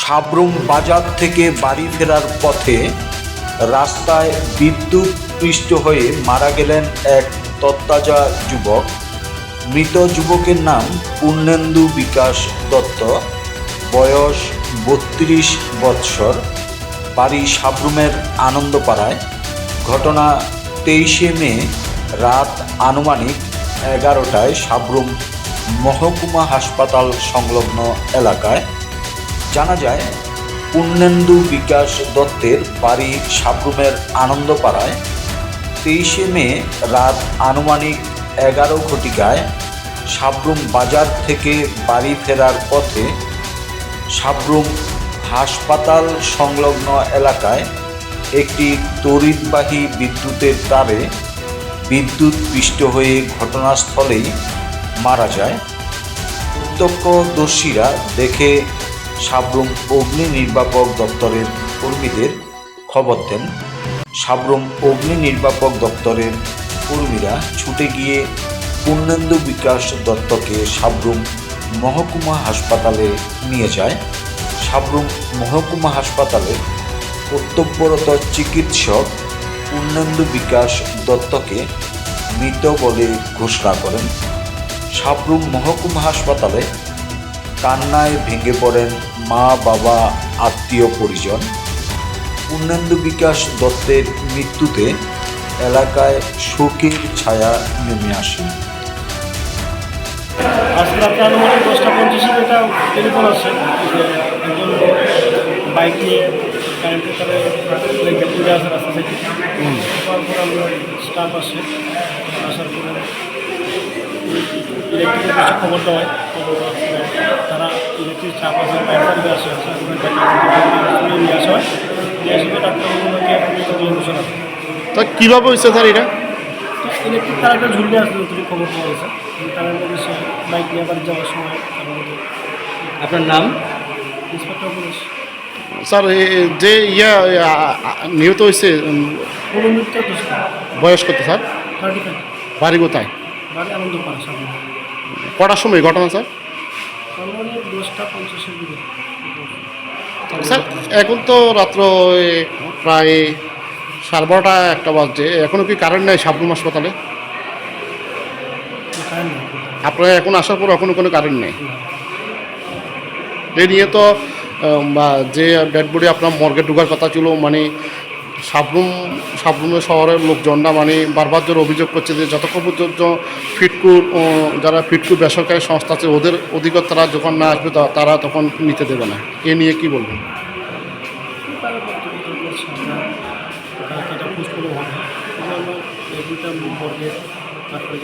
সাবরুম বাজার থেকে বাড়ি ফেরার পথে রাস্তায় বিদ্যুৎ পৃষ্ঠ হয়ে মারা গেলেন এক তত্তাজা যুবক। মৃত যুবকের নাম পূর্ণেন্দু বিকাশ দত্ত। বয়স বত্রিশ বৎসর। বাড়ি সাবরুমের আনন্দপাড়ায়। ঘটনা তেইশে মে রাত আনুমানিক এগারোটায় সাবরুম মহকুমা হাসপাতাল সংলগ্ন এলাকায়। জানা যায়, পূর্ণেন্দু বিকাশ দত্তের বাড়ি সাবরুমের আনন্দপাড়ায় তেইশে মে রাত আনুমানিক এগারো ঘটিকায় সাবরুম বাজার থেকে বাড়ি ফেরার পথে সাবরুম হাসপাতাল সংলগ্ন এলাকায় একটি তড়িৎবাহী বিদ্যুতের তারে বিদ্যুৎ পৃষ্ঠ হয়ে ঘটনাস্থলেই মারা যায়। প্রত্যক্ষদর্শীরা দেখে সাবরুম অগ্নি নির্বাপক দপ্তরের কর্মীদের খবর দেন। সাবরুম অগ্নি নির্বাপক দপ্তরের কর্মীরা ছুটে গিয়ে পূর্ণেন্দু বিকাশ দত্তকে সাবরুম মহকুমা হাসপাতালে নিয়ে যায়। সাবরুম মহকুমা হাসপাতালে কর্তব্যরত চিকিৎসক পূর্ণেন্দু বিকাশ দত্তকে মৃত বলে ঘোষণা করেন। সাবরুম মহকুমা হাসপাতালে কান্নায় ভেঙে পড়েন মা বাবা আত্মীয় পরিজন। পূর্ণেন্দু বিকাশ দত্তের মৃত্যুতে এলাকায় শোকের ছায়া নেমে আসে। আজ রাত্রে আনুমানিক দশটা পঞ্চাশে একটা টেলিফোন আসে একজন বাইক নিয়ে কারেন্টের তারে লেগে পড়ে রাস্তা থেকে। তারপর আমরা স্টাফ আসে আসার পরে ইলেকট্রিকের কিছু খবর দেওয়া হয়। তারা ইলেকট্রিক চাপ আছে হয় ঘোষণা তা কীভাবে হয়েছে স্যার এটা? ইলেকট্রিক তারাটা ঝুললে আসলে তুমি খবর পাওয়া গেছে তার মধ্যে বাইক নিয়ে বাড়ি যাওয়ার সময় আপনার নাম? ইন্সপেক্টর পুলিশ স্যার যে ইয়া নিহত হয়েছে বয়স কত স্যার? বাড়ি কোথায়? বাড়ি আনন্দ সামনে কটার সময় ঘটনা স্যার? দশটা পঞ্চাশের দিকে। স্যার এখন তো রাত্র প্রায় সাড়ে বারোটা একটা বাজছে। এখনও কি কারেন্ট নেই সাবরুম হাসপাতালে? আপনারা এখন আসার পর এখনও কোনো কারেন্ট নেই? এই নিয়ে তো বা যে ডেড বডি আপনার মর্গে ঢোকার কথা ছিল মানে সাবরুম, সাবরুমের শহরের লোকজনরা মানে বারবার জোর অভিযোগ করছে যে যতক্ষণ পর্যন্ত ফিটকুর যারা ফিটকু বেসরকারি সংস্থা আছে, ওদের অধিকর্তারা যখন না আসবে তারা তখন নিতে দেবে না। এ নিয়ে কি বর্গের তারপরে